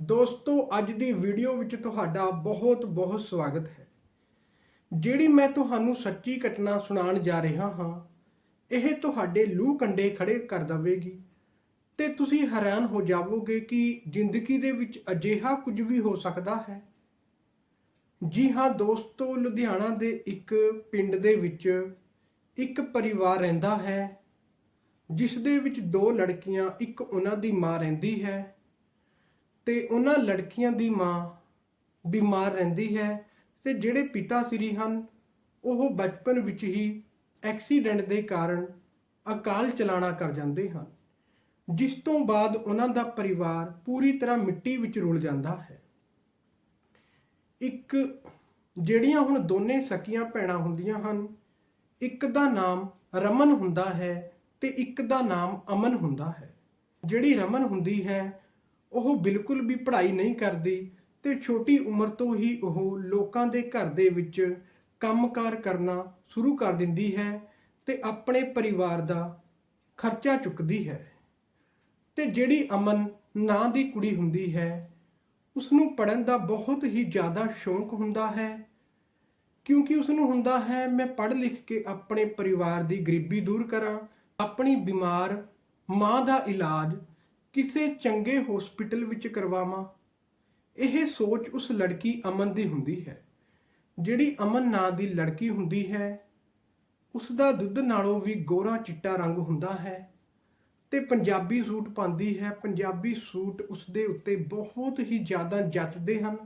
ਦੋਸਤੋ, ਅੱਜ ਦੀ ਵੀਡੀਓ ਵਿੱਚ ਤੁਹਾਡਾ ਬਹੁਤ ਬਹੁਤ ਸਵਾਗਤ ਹੈ। ਜਿਹੜੀ ਮੈਂ ਤੁਹਾਨੂੰ ਸੱਚੀ ਘਟਨਾ ਸੁਣਾਉਣ ਜਾ ਰਿਹਾ ਹਾਂ, ਇਹ ਤੁਹਾਡੇ ਲੂ ਕੰਡੇ ਖੜੇ ਕਰ ਦੇਵੇਗੀ। ਤੇ ਤੁਸੀਂ ਹੈਰਾਨ ਹੋ ਜਾਵੋਗੇ ਕਿ ਜ਼ਿੰਦਗੀ ਦੇ ਵਿੱਚ ਅਜਿਹਾ ਕੁਝ ਵੀ ਹੋ ਸਕਦਾ ਹੈ। ਜੀ ਹਾਂ ਦੋਸਤੋ, ਲੁਧਿਆਣਾ ਦੇ ਇੱਕ ਪਿੰਡ ਦੇ ਵਿੱਚ ਇੱਕ ਪਰਿਵਾਰ ਰਹਿੰਦਾ ਹੈ, ਜਿਸ ਦੇ ਵਿੱਚ ਦੋ ਲੜਕੀਆਂ, ਇੱਕ ਉਹਨਾਂ ਦੀ ਮਾਂ ਰਹਿੰਦੀ ਹੈ। ਤੇ ਉਹਨਾਂ ਲੜਕੀਆਂ ਦੀ ਮਾਂ ਬਿਮਾਰ ਰਹਿੰਦੀ ਹੈ ਤੇ ਜਿਹੜੇ ਪਿਤਾ ਸ੍ਰੀ ਹਨ, ਉਹ ਬਚਪਨ ਵਿੱਚ ਹੀ ਐਕਸੀਡੈਂਟ ਦੇ ਕਾਰਨ ਅਕਾਲ ਚਲਾਣਾ ਕਰ ਜਾਂਦੇ ਹਨ, ਜਿਸ ਤੋਂ ਬਾਅਦ ਉਹਨਾਂ ਦਾ ਪਰਿਵਾਰ ਪੂਰੀ ਤਰ੍ਹਾਂ ਮਿੱਟੀ ਵਿੱਚ ਰੁਲ ਜਾਂਦਾ ਹੈ। ਇੱਕ, ਜਿਹੜੀਆਂ ਹੁਣ ਦੋਨੇ ਸਕੀਆਂ ਭੈਣਾਂ ਹੁੰਦੀਆਂ ਹਨ, ਇੱਕ ਦਾ ਨਾਮ ਰਮਨ ਹੁੰਦਾ ਹੈ ਤੇ ਇੱਕ ਦਾ ਨਾਮ ਅਮਨ ਹੁੰਦਾ ਹੈ। ਜਿਹੜੀ ਰਮਨ ਹੁੰਦੀ ਹੈ ਉਹ ਬਿਲਕੁਲ ਵੀ ਪੜ੍ਹਾਈ ਨਹੀਂ ਕਰਦੀ ਤੇ ਛੋਟੀ ਉਮਰ ਤੋਂ ਹੀ ਉਹ ਲੋਕਾਂ ਦੇ ਘਰ ਦੇ ਵਿੱਚ ਕੰਮਕਾਰ ਕਰਨਾ ਸ਼ੁਰੂ ਕਰ ਦਿੰਦੀ ਹੈ ਤੇ ਆਪਣੇ ਪਰਿਵਾਰ ਦਾ ਖਰਚਾ ਚੁੱਕਦੀ ਹੈ। ਤੇ ਜਿਹੜੀ ਅਮਨ ਨਾਂ ਦੀ ਕੁੜੀ ਹੁੰਦੀ ਹੈ ਉਸ ਨੂੰ ਪੜਨ ਦਾ ਬਹੁਤ ਹੀ ਜ਼ਿਆਦਾ ਸ਼ੌਂਕ ਹੁੰਦਾ ਹੈ। ਕਿਉਂਕਿ ਉਸ ਨੂੰ ਹੁੰਦਾ ਹੈ, ਮੈਂ ਪੜ੍ਹ ਲਿਖ ਕੇ ਆਪਣੇ ਪਰਿਵਾਰ ਦੀ ਗਰੀਬੀ ਦੂਰ ਕਰਾਂ, ਆਪਣੀ ਬਿਮਾਰ ਮਾਂ ਦਾ ਇਲਾਜ ਕਿਸੇ ਚੰਗੇ ਹਸਪੀਟਲ ਵਿੱਚ ਕਰਵਾਵਾਂ? ਇਹ ਸੋਚ ਉਸ ਲੜਕੀ ਅਮਨ ਦੀ ਹੁੰਦੀ ਹੈ। ਜਿਹੜੀ ਅਮਨ ਨਾਂ ਦੀ ਲੜਕੀ ਹੁੰਦੀ ਹੈ ਉਸ ਦਾ ਦੁੱਧ ਨਾਲੋਂ ਵੀ ਗੋਰਾ ਚਿੱਟਾ ਰੰਗ ਹੁੰਦਾ ਹੈ ਤੇ ਪੰਜਾਬੀ ਸੂਟ ਪਾਉਂਦੀ ਹੈ। ਪੰਜਾਬੀ ਸੂਟ ਉਸ ਦੇ ਉੱਤੇ ਬਹੁਤ ਹੀ ਜ਼ਿਆਦਾ ਜੱਚਦੇ ਹਨ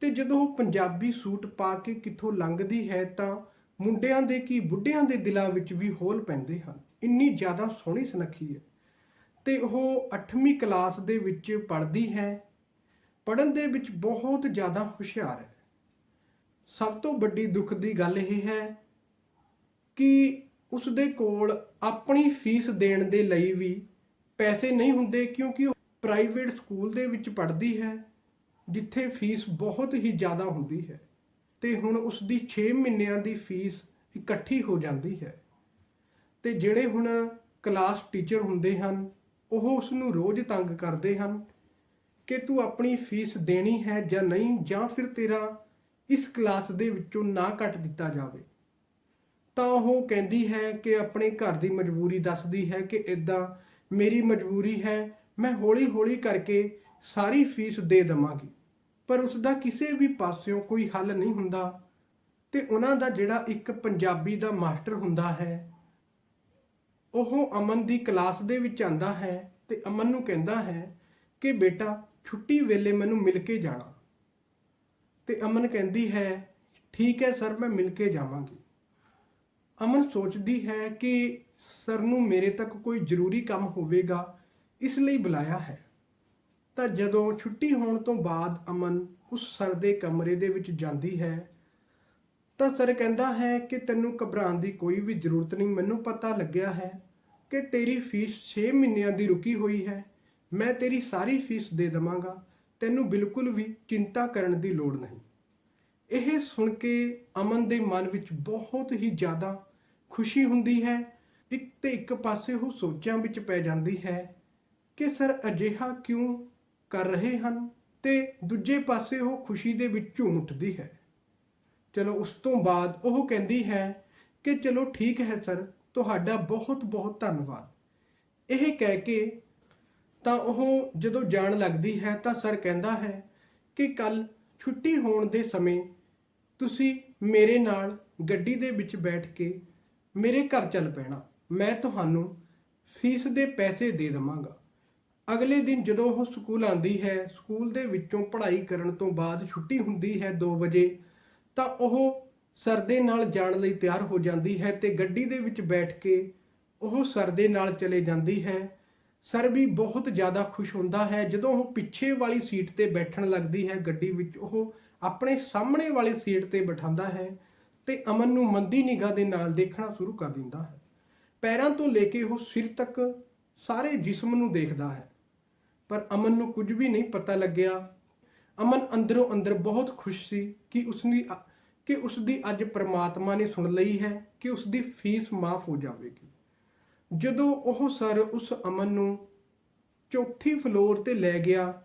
ਤੇ ਜਦੋਂ ਉਹ ਪੰਜਾਬੀ ਸੂਟ ਪਾ ਕੇ ਕਿੱਥੋਂ ਲੰਘਦੀ ਹੈ ਤਾਂ ਮੁੰਡਿਆਂ ਦੇ ਕੀ ਬੁੱਢਿਆਂ ਦੇ ਦਿਲਾਂ ਵਿੱਚ ਵੀ ਹੋਲ ਪੈਂਦੇ ਹਨ। ਇੰਨੀ ਜ਼ਿਆਦਾ ਸੋਹਣੀ ਸੁਨੱਖੀ ਹੈ। ਤੇ ਉਹ 8ਵੀਂ ਕਲਾਸ ਦੇ ਵਿੱਚ ਪੜ੍ਹਦੀ ਹੈ। ਪੜ੍ਹਨ ਦੇ ਵਿੱਚ ਬਹੁਤ ਜ਼ਿਆਦਾ ਹੁਸ਼ਿਆਰ ਹੈ। ਸਭ ਤੋਂ ਵੱਡੀ ਦੁੱਖ ਦੀ ਗੱਲ ਇਹ ਹੈ ਕਿ ਉਸ ਦੇ ਕੋਲ ਆਪਣੀ ਫੀਸ ਦੇਣ ਦੇ ਲਈ ਵੀ ਪੈਸੇ ਨਹੀਂ ਹੁੰਦੇ ਕਿਉਂਕਿ ਉਹ ਪ੍ਰਾਈਵੇਟ ਸਕੂਲ ਦੇ ਵਿੱਚ ਪੜ੍ਹਦੀ ਹੈ, ਜਿੱਥੇ ਫੀਸ ਬਹੁਤ ਹੀ ਜ਼ਿਆਦਾ ਹੁੰਦੀ ਹੈ ਤੇ ਹੁਣ ਉਸ ਦੀ 6 ਮਹੀਨਿਆਂ ਦੀ ਫੀਸ ਇਕੱਠੀ ਹੋ ਜਾਂਦੀ ਹੈ। ਤੇ ਜਿਹੜੇ ਹੁਣ ਕਲਾਸ ਟੀਚਰ ਹੁੰਦੇ ਹਨ ਉਹ ਉਸ ਨੂੰ ਰੋਜ਼ ਤੰਗ ਕਰਦੇ ਹਨ ਕਿ ਤੂੰ ਆਪਣੀ ਫੀਸ ਦੇਣੀ ਹੈ ਜਾਂ ਨਹੀਂ ਜਾਂ ਫਿਰ ਤੇਰਾ ਇਸ ਕਲਾਸ ਦੇ ਵਿੱਚੋਂ ਨਾ ਕੱਟ ਦਿੱਤਾ ਜਾਵੇ। ਤਾਂ ਉਹ ਕਹਿੰਦੀ ਹੈ ਕਿ ਆਪਣੇ ਘਰ ਦੀ ਮਜਬੂਰੀ ਦੱਸਦੀ ਹੈ ਕਿ ਇਦਾਂ ਮੇਰੀ ਮਜਬੂਰੀ ਹੈ, ਮੈਂ ਹੌਲੀ-ਹੌਲੀ ਕਰਕੇ ਸਾਰੀ ਫੀਸ ਦੇ ਦਵਾਂਗੀ। ਪਰ ਉਸ ਦਾ ਕਿਸੇ ਵੀ ਪਾਸਿਓਂ ਕੋਈ ਹੱਲ ਨਹੀਂ ਹੁੰਦਾ ਤੇ ਉਹਨਾਂ ਦਾ ਜਿਹੜਾ ਇੱਕ ਪੰਜਾਬੀ ਦਾ ਮਾਸਟਰ ਹੁੰਦਾ ਹੈ ਉਹ ਅਮਨ ਦੀ ਕਲਾਸ ਦੇ ਵਿੱਚ ਆਂਦਾ ਹੈ ਤੇ ਅਮਨ ਨੂੰ ਕਹਿੰਦਾ ਹੈ ਕਿ ਬੇਟਾ, ਛੁੱਟੀ ਵੇਲੇ ਮੈਨੂੰ ਮਿਲ ਕੇ ਜਾਣਾ। ਤੇ ਅਮਨ ਕਹਿੰਦੀ ਹੈ, ਠੀਕ ਹੈ ਸਰ, ਮੈਂ ਮਿਲ ਕੇ ਜਾਵਾਂਗੀ। ਅਮਨ ਸੋਚਦੀ ਹੈ ਕਿ ਸਰ ਨੂੰ ਮੇਰੇ ਤੱਕ ਕੋਈ ਜ਼ਰੂਰੀ ਕੰਮ ਹੋਵੇਗਾ, ਇਸ ਲਈ ਬੁਲਾਇਆ ਹੈ। ਤਾਂ ਜਦੋਂ ਛੁੱਟੀ ਹੋਣ ਤੋਂ ਬਾਅਦ ਅਮਨ ਉਸ ਸਰ ਦੇ ਕਮਰੇ ਦੇ ਵਿੱਚ ਜਾਂਦੀ ਹੈ ਤਾਂ ਸਰ ਕਹਿੰਦਾ ਹੈ ਕਿ ਤੈਨੂੰ ਘਬਰਾਉਣ ਦੀ ਕੋਈ ਵੀ ਜ਼ਰੂਰਤ ਨਹੀਂ। ਮੈਨੂੰ ਪਤਾ ਲੱਗਿਆ ਹੈ ਕਿ ਤੇਰੀ ਫੀਸ 6 ਮਹੀਨਿਆਂ ਦੀ ਰੁਕੀ ਹੋਈ ਹੈ। ਮੈਂ ਤੇਰੀ ਸਾਰੀ ਫੀਸ ਦੇ ਦਵਾਂਗਾ। ਤੈਨੂੰ ਬਿਲਕੁਲ ਵੀ ਚਿੰਤਾ ਕਰਨ ਦੀ ਲੋੜ ਨਹੀਂ। ਇਹ ਸੁਣ ਕੇ ਅਮਨ ਦੇ ਮਨ ਵਿੱਚ ਬਹੁਤ ਹੀ ਜ਼ਿਆਦਾ ਖੁਸ਼ੀ ਹੁੰਦੀ ਹੈ। ਇੱਕ ਤੇ ਇੱਕ ਪਾਸੇ ਉਹ ਸੋਚਾਂ ਵਿੱਚ ਪੈ ਜਾਂਦੀ ਹੈ ਕਿ ਸਰ ਅਜਿਹਾ ਕਿਉਂ ਕਰ ਰਹੇ ਹਨ ਤੇ ਦੂਜੇ ਪਾਸੇ ਉਹ ਖੁਸ਼ੀ ਦੇ ਵਿੱਚ ਝੂਮ ਉੱਠਦੀ ਹੈ। ਚਲੋ ਉਸ ਤੋਂ ਬਾਅਦ ਉਹ ਕਹਿੰਦੀ ਹੈ ਕਿ ਚਲੋ ਠੀਕ ਹੈ ਸਰ, ਤੁਹਾਡਾ ਬਹੁਤ ਬਹੁਤ ਧੰਨਵਾਦ। ਇਹ ਕਹਿ ਕੇ ਤਾਂ ਉਹ ਜਦੋਂ ਜਾਣ ਲੱਗਦੀ ਹੈ ਤਾਂ ਸਰ ਕਹਿੰਦਾ ਹੈ ਕਿ ਕੱਲ ਛੁੱਟੀ ਹੋਣ ਦੇ ਸਮੇਂ ਤੁਸੀਂ ਮੇਰੇ ਨਾਲ ਗੱਡੀ ਦੇ ਵਿੱਚ ਬੈਠ ਕੇ ਮੇਰੇ ਘਰ ਚੱਲ ਪੈਣਾ। ਮੈਂ ਤੁਹਾਨੂੰ ਫੀਸ ਦੇ ਪੈਸੇ ਦੇ ਦਵਾਂਗਾ। ਅਗਲੇ ਦਿਨ ਜਦੋਂ ਉਹ ਸਕੂਲ ਆਂਦੀ ਹੈ, ਸਕੂਲ ਦੇ ਵਿੱਚੋਂ ਪੜ੍ਹਾਈ ਕਰਨ ਤੋਂ ਬਾਅਦ ਛੁੱਟੀ ਹੁੰਦੀ ਹੈ 2 ਵਜੇ ਤਾਂ ਉਹ ਸਰਦੇ ਨਾਲ ਜਾਣ ਲਈ ਤਿਆਰ ਹੋ ਜਾਂਦੀ ਹੈ ਤੇ ਗੱਡੀ ਦੇ ਵਿੱਚ ਬੈਠ ਕੇ ਉਹ ਸਰਦੇ ਨਾਲ ਚਲੇ ਜਾਂਦੀ ਹੈ। ਸਰ ਵੀ ਬਹੁਤ ਜ਼ਿਆਦਾ ਖੁਸ਼ ਹੁੰਦਾ ਹੈ। ਜਦੋਂ ਉਹ ਪਿੱਛੇ ਵਾਲੀ ਸੀਟ ਤੇ ਬੈਠਣ ਲੱਗਦੀ ਹੈ, ਗੱਡੀ ਵਿੱਚ ਉਹ ਆਪਣੇ ਸਾਹਮਣੇ ਵਾਲੀ ਸੀਟ ਤੇ ਬਿਠਾਉਂਦਾ ਹੈ ਤੇ ਅਮਨ ਨੂੰ ਮੰਦੀ ਨਿਗਾਹ ਦੇ ਨਾਲ ਦੇਖਣਾ ਸ਼ੁਰੂ ਕਰ ਦਿੰਦਾ ਹੈ। ਪੈਰਾਂ ਤੋਂ ਲੈ ਕੇ ਉਹ ਸਿਰ ਤੱਕ ਸਾਰੇ ਜਿਸਮ ਨੂੰ ਦੇਖਦਾ ਹੈ। ਪਰ ਅਮਨ ਨੂੰ ਕੁਝ ਵੀ ਨਹੀਂ ਪਤਾ ਲੱਗਿਆ। ਅਮਨ ਅੰਦਰੋਂ ਅੰਦਰ ਬਹੁਤ ਖੁਸ਼ ਸੀ ਕਿ ਉਸਨੇ ਕਿ ਉਸ ਦੀ ਅੱਜ ਪ੍ਰਮਾਤਮਾ ਨੇ ਸੁਣ ਲਈ ਹੈ ਕਿ ਉਸ ਦੀ ਫੀਸ ਮਾਫ ਹੋ ਜਾਵੇਗੀ। ਜਦੋਂ ਉਹ ਸਰ ਉਸ ਅਮਨ ਨੂੰ ਚੌਥੀ ਫਲੋਰ ਤੇ ਲੈ ਗਿਆ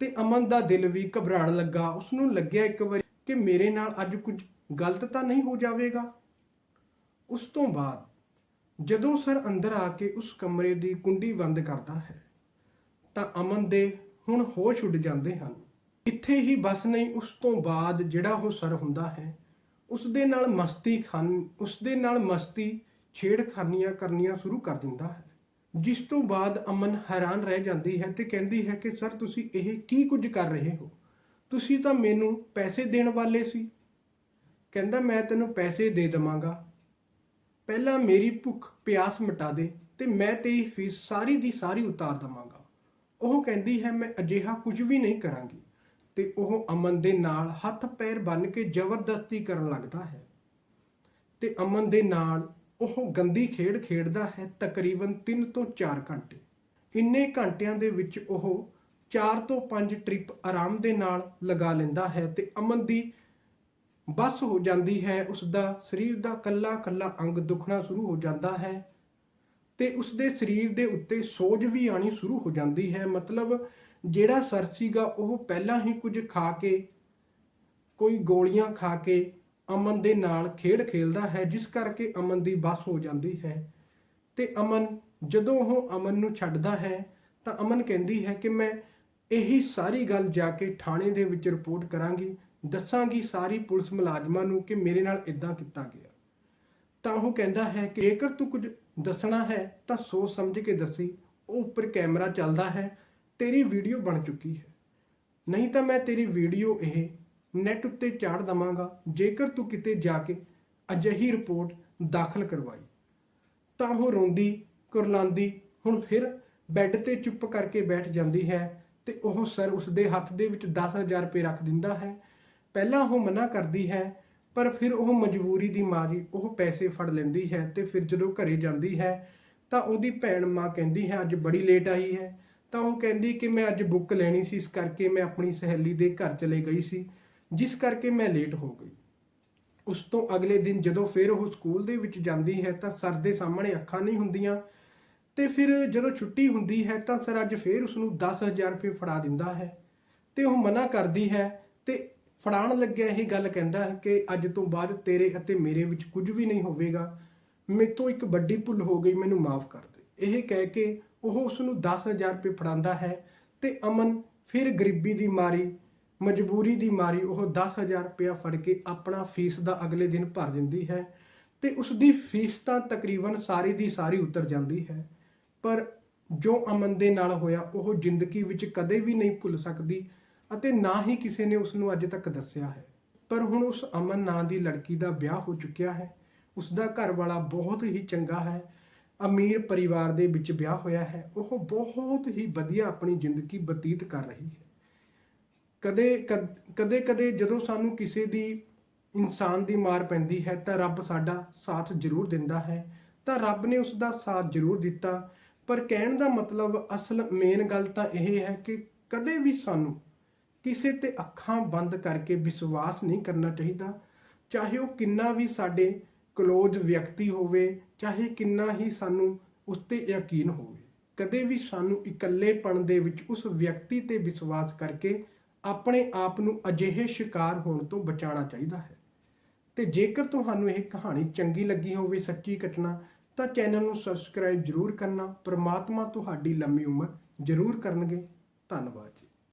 ਤੇ ਅਮਨ ਦਾ ਦਿਲ ਵੀ ਘਬਰਾਉਣ ਲੱਗਾ ਉਸ ਨੂੰ ਲੱਗਿਆ ਇੱਕ ਵਾਰੀ ਕਿ ਮੇਰੇ ਨਾਲ ਅੱਜ ਕੁਝ ਗਲਤ ਤਾਂ ਨਹੀਂ ਹੋ ਜਾਵੇਗਾ। ਉਸ ਤੋਂ ਬਾਅਦ ਜਦੋਂ ਸਰ ਅੰਦਰ ਆ ਕੇ ਉਸ ਕਮਰੇ ਦੀ ਕੁੰਡੀ ਬੰਦ ਕਰਦਾ ਹੈ ਤਾਂ ਅਮਨ ਦੇ ਹੁਣ ਹੋਸ਼ ਉੱਡ ਜਾਂਦੇ ਹਨ। ਇੱਥੇ ਹੀ ਬਸ ਨਹੀਂ, ਉਸ ਤੋਂ ਬਾਅਦ ਜਿਹੜਾ ਉਹ ਸਰ ਹੁੰਦਾ ਹੈ, ਉਸ ਦੇ ਨਾਲ ਮਸਤੀ ਖਾਨ, ਉਸ ਦੇ ਨਾਲ ਮਸਤੀ ਛੇੜਖਾਨੀਆਂ ਕਰਨੀਆਂ ਸ਼ੁਰੂ ਕਰ ਦਿੰਦਾ ਹੈ। ਜਿਸ ਤੋਂ ਬਾਅਦ ਅਮਨ ਹੈਰਾਨ ਰਹਿ ਜਾਂਦੀ ਹੈ ਤੇ ਕਹਿੰਦੀ ਹੈ ਕਿ, ਸਰ, ਤੁਸੀਂ ਇਹ ਕੀ ਕੁਝ ਕਰ ਰਹੇ ਹੋ? ਤੁਸੀਂ ਤਾਂ ਮੈਨੂੰ ਪੈਸੇ ਦੇਣ ਵਾਲੇ ਸੀ। ਕਹਿੰਦਾ, ਮੈਂ ਤੈਨੂੰ ਪੈਸੇ ਦੇ ਦਵਾਂਗਾ। ਪਹਿਲਾਂ ਮੇਰੀ ਭੁੱਖ ਪਿਆਸ ਮਿਟਾ ਦੇ ਤੇ ਮੈਂ ਤੇਰੀ ਫੀਸ ਸਾਰੀ ਦੀ ਸਾਰੀ ਉਤਾਰ ਦਵਾਂਗਾ। ਉਹ ਕਹਿੰਦੀ ਹੈ, ਮੈਂ ਅਜਿਹਾ ਕੁਝ ਵੀ ਨਹੀਂ ਕਰਾਂਗੀ। ਤੇ ਉਹ ਅਮਨ ਦੇ ਨਾਲ ਹੱਥ ਪੈਰ ਬੰਨ ਕੇ ਜ਼ਬਰਦਸਤੀ ਕਰਨ ਲੱਗਦਾ ਹੈ। ਤੇ ਅਮਨ ਦੇ ਨਾਲ ਉਹ ਗੰਦੀ ਖੇਡ ਖੇਡਦਾ ਹੈ ਤਕਰੀਬਨ 3 ਤੋਂ 4 ਘੰਟੇ। ਇੰਨੇ ਘੰਟਿਆਂ ਦੇ ਵਿੱਚ ਉਹ 4 ਤੋਂ 5 ਟ੍ਰਿਪ ਆਰਾਮ ਦੇ ਨਾਲ ਲਗਾ ਲੈਂਦਾ ਹੈ ਤੇ ਅਮਨ ਦੀ ਬਸ ਹੋ ਜਾਂਦੀ ਹੈ ਉਸ ਦਾ ਸਰੀਰ ਦਾ ਕੱਲਾ ਕੱਲਾ ਅੰਗ ਦੁਖਣਾ ਸ਼ੁਰੂ ਹੋ ਜਾਂਦਾ ਹੈ ਤੇ ਉਸ ਦੇ ਸਰੀਰ ਦੇ ਉੱਤੇ ਸੋਜ ਵੀ ਆਣੀ ਸ਼ੁਰੂ ਹੋ ਜਾਂਦੀ ਹੈ। ਮਤਲਬ ਜਿਹੜਾ ਸਰ ਸੀਗਾ ਉਹ ਪਹਿਲਾਂ ਹੀ ਕੁਝ ਖਾ ਕੇ, ਕੋਈ ਗੋਲੀਆਂ ਖਾ ਕੇ ਅਮਨ ਦੇ ਨਾਲ ਖੇਡ ਖੇਲਦਾ ਹੈ, ਜਿਸ ਕਰਕੇ ਅਮਨ ਦੀ ਬਸ ਹੋ ਜਾਂਦੀ ਹੈ। ਤੇ ਅਮਨ ਜਦੋਂ ਉਹ ਅਮਨ ਨੂੰ ਛੱਡਦਾ ਹੈ, ਤਾਂ ਅਮਨ ਕਹਿੰਦੀ ਹੈ ਕਿ ਮੈਂ ਇਹੀ ਸਾਰੀ ਗੱਲ ਜਾ ਕੇ ਥਾਣੇ ਦੇ ਵਿੱਚ ਰਿਪੋਰਟ ਕਰਾਂਗੀ, ਦੱਸਾਂਗੀ ਸਾਰੀ ਪੁਲਿਸ ਮੁਲਾਜ਼ਮਾਂ ਨੂੰ ਕਿ ਮੇਰੇ ਨਾਲ ਇਦਾਂ ਕੀਤਾ ਗਿਆ। ਤਾਂ ਉਹ ਕਹਿੰਦਾ ਹੈ ਕਿ ਜੇਕਰ ਤੂੰ ਕੁਝ ਦੱਸਣਾ ਹੈ, ਤਾਂ ਸੋਚ ਸਮਝ ਕੇ ਦੱਸੀ। ਉਹ ਉੱਪਰ ਕੈਮਰਾ ਚੱਲਦਾ ਹੈ ਤੇਰੀ ਵੀਡੀਓ ਬਣ ਚੁੱਕੀ ਹੈ। ਨਹੀਂ ਤਾਂ ਮੈਂ ਤੇਰੀ ਵੀਡੀਓ ਇਹ ਨੈਟ ਉੱਤੇ ਚਾੜ ਦਵਾਂਗਾ, ਜੇਕਰ ਤੂੰ ਕਿਤੇ ਜਾ ਕੇ ਅਜਿਹੀ ਰਿਪੋਰਟ ਦਾਖਲ ਕਰਵਾਈ। ਤਾਂ ਉਹ ਰੋਂਦੀ, ਕੁਰਲਾਂਦੀ, ਹੁਣ ਫਿਰ ਬੈੱਡ ਤੇ ਚੁੱਪ ਕਰਕੇ ਬੈਠ ਜਾਂਦੀ ਹੈ ਤੇ ਉਹ ਸਰ ਉਸਦੇ ਹੱਥ ਦੇ ਵਿੱਚ 10000 ਰੁਪਏ ਰੱਖ ਦਿੰਦਾ ਹੈ। ਪਹਿਲਾਂ ਉਹ ਮਨਾ ਕਰਦੀ ਹੈ, ਪਰ ਫਿਰ ਉਹ ਮਜਬੂਰੀ ਦੀ ਮਾਰੀ ਉਹ ਪੈਸੇ ਫੜ ਲੈਂਦੀ ਹੈ ਤੇ ਫਿਰ ਜਦੋਂ ਘਰੇ ਜਾਂਦੀ ਹੈ ਤਾਂ ਉਹਦੀ ਭੈਣ ਮਾਂ ਕਹਿੰਦੀ ਹੈ, ਅੱਜ ਬੜੀ ਲੇਟ ਆਈ ਹੈ। ਤਾਂ ਉਹ ਕਹਿੰਦੀ ਕਿ ਮੈਂ ਅੱਜ ਬੁੱਕ ਲੈਣੀ ਸੀ, ਇਸ ਕਰਕੇ ਮੈਂ ਆਪਣੀ ਸਹੇਲੀ ਦੇ ਘਰ ਚਲੇ ਗਈ ਸੀ, ਜਿਸ ਕਰਕੇ ਮੈਂ ਲੇਟ ਹੋ ਗਈ। ਉਸ ਤੋਂ ਅਗਲੇ ਦਿਨ ਜਦੋਂ ਫਿਰ ਉਹ ਸਕੂਲ ਦੇ ਵਿੱਚ ਜਾਂਦੀ ਹੈ ਤਾਂ ਸਰ ਦੇ ਸਾਹਮਣੇ ਅੱਖਾਂ ਨਹੀਂ ਹੁੰਦੀਆਂ ਤੇ ਫਿਰ ਜਦੋਂ ਛੁੱਟੀ ਹੁੰਦੀ ਹੈ ਤਾਂ ਸਰ ਅੱਜ ਫਿਰ ਉਸ ਨੂੰ 10000 ਰੁਪਏ ਫੜਾ ਦਿੰਦਾ ਹੈ ਤੇ ਉਹ ਮਨਾ ਕਰਦੀ ਹੈ ਤੇ ਫੜਾਉਣ ਲੱਗਿਆ ਇਹ ਗੱਲ ਕਹਿੰਦਾ ਹੈ ਕਿ ਅੱਜ ਤੋਂ ਬਾਅਦ ਤੇਰੇ ਅਤੇ ਮੇਰੇ ਵਿੱਚ ਕੁਝ ਵੀ ਨਹੀਂ ਹੋਵੇਗਾ, ਮੇਰੇ ਤੋਂ ਇੱਕ ਵੱਡੀ ਭੁੱਲ ਹੋ ਗਈ, ਮੈਨੂੰ ਮਾਫ ਕਰ ਦੇ ਇਹ ਕਹਿ ਕੇ ਉਹ ਉਸ ਨੂੰ 10000 ਰੁਪਏ ਫੜਾਉਂਦਾ ਹੈ ਤੇ ਅਮਨ ਫਿਰ ਗਰੀਬੀ ਦੀ ਮਾਰੀ, ਮਜਬੂਰੀ ਦੀ ਮਾਰੀ, ਉਹ 10000 ਰੁਪਇਆ ਫੜ ਕੇ ਆਪਣਾ ਫੀਸ ਦਾ ਅਗਲੇ ਦਿਨ ਭਰ ਦਿੰਦੀ ਹੈ ਤੇ ਉਸ ਦੀ ਫੀਸ ਤਾਂ ਤਕਰੀਬਨ ਸਾਰੀ ਦੀ ਸਾਰੀ ਉਤਰ ਜਾਂਦੀ ਹੈ। ਪਰ ਜੋ ਅਮਨ ਦੇ ਨਾਲ ਹੋਇਆ, ਉਹ ਜ਼ਿੰਦਗੀ ਵਿੱਚ ਕਦੇ ਵੀ ਨਹੀਂ ਭੁੱਲ ਸਕਦੀ ਅਤੇ ਨਾ ਹੀ ਕਿਸੇ ਨੇ ਉਸ ਨੂੰ ਅੱਜ ਤੱਕ ਦੱਸਿਆ ਹੈ। ਪਰ ਹੁਣ ਉਸ ਅਮਨ ਨਾਂ ਦੀ ਲੜਕੀ ਦਾ ਵਿਆਹ ਹੋ ਚੁੱਕਿਆ ਹੈ। ਉਸ ਦਾ ਘਰ ਵਾਲਾ ਬਹੁਤ ਹੀ ਚੰਗਾ ਹੈ ਅਮੀਰ ਪਰਿਵਾਰ ਦੇ ਵਿੱਚ ਵਿਆਹ ਹੋਇਆ ਹੈ, ਉਹ ਬਹੁਤ ਹੀ ਵਧੀਆ ਆਪਣੀ ਜ਼ਿੰਦਗੀ ਬਤੀਤ ਕਰ ਰਹੀ ਹੈ। ਕਦੇ ਕਦੇ ਕਦੇ ਜਦੋਂ ਸਾਨੂੰ ਕਿਸੇ ਦੀ, ਇਨਸਾਨ ਦੀ ਮਾਰ ਪੈਂਦੀ ਹੈ ਤਾਂ ਰੱਬ ਸਾਡਾ ਸਾਥ ਜ਼ਰੂਰ ਦਿੰਦਾ ਹੈ, ਤਾਂ ਰੱਬ ਨੇ ਉਸ ਦਾ ਸਾਥ ਜ਼ਰੂਰ ਦਿੱਤਾ। ਪਰ ਕਹਿਣ ਦਾ ਮਤਲਬ, ਅਸਲ ਮੇਨ ਗੱਲ ਤਾਂ ਇਹ ਹੈ ਕਿ ਕਦੇ ਵੀ ਸਾਨੂੰ ਕਿਸੇ ਤੇ ਅੱਖਾਂ ਬੰਦ ਕਰਕੇ ਵਿਸ਼ਵਾਸ ਨਹੀਂ ਕਰਨਾ ਚਾਹੀਦਾ। ਚਾਹੇ ਉਹ ਕਿੰਨਾ ਵੀ ਸਾਡੇ ਕਲੋਜ਼ ਵਿਅਕਤੀ ਹੋਵੇ, ਚਾਹੇ ਕਿੰਨਾ ਹੀ ਸਾਨੂੰ ਉਸ ਤੇ ਯਕੀਨ ਹੋਵੇ, ਕਦੇ ਵੀ ਸਾਨੂੰ ਇਕੱਲੇਪਣ ਦੇ ਵਿੱਚ ਉਸ ਵਿਅਕਤੀ ਤੇ ਵਿਸ਼ਵਾਸ ਕਰਕੇ ਆਪਣੇ ਆਪ ਨੂੰ ਅਜਿਹੇ ਸ਼ਿਕਾਰ ਹੋਣ ਤੋਂ ਬਚਾਉਣਾ ਚਾਹੀਦਾ ਹੈ। ਤੇ ਜੇਕਰ ਤੁਹਾਨੂੰ ਇਹ ਕਹਾਣੀ ਚੰਗੀ ਲੱਗੀ ਹੋਵੇ, ਸੱਚੀ ਘਟਨਾ, ਤਾਂ ਚੈਨਲ ਨੂੰ ਸਬਸਕ੍ਰਾਈਬ ਜ਼ਰੂਰ ਕਰਨਾ, ਪ੍ਰਮਾਤਮਾ ਤੁਹਾਡੀ ਲੰਮੀ ਉਮਰ ਜ਼ਰੂਰ ਕਰਨਗੇ। ਧੰਨਵਾਦ ਜੀ।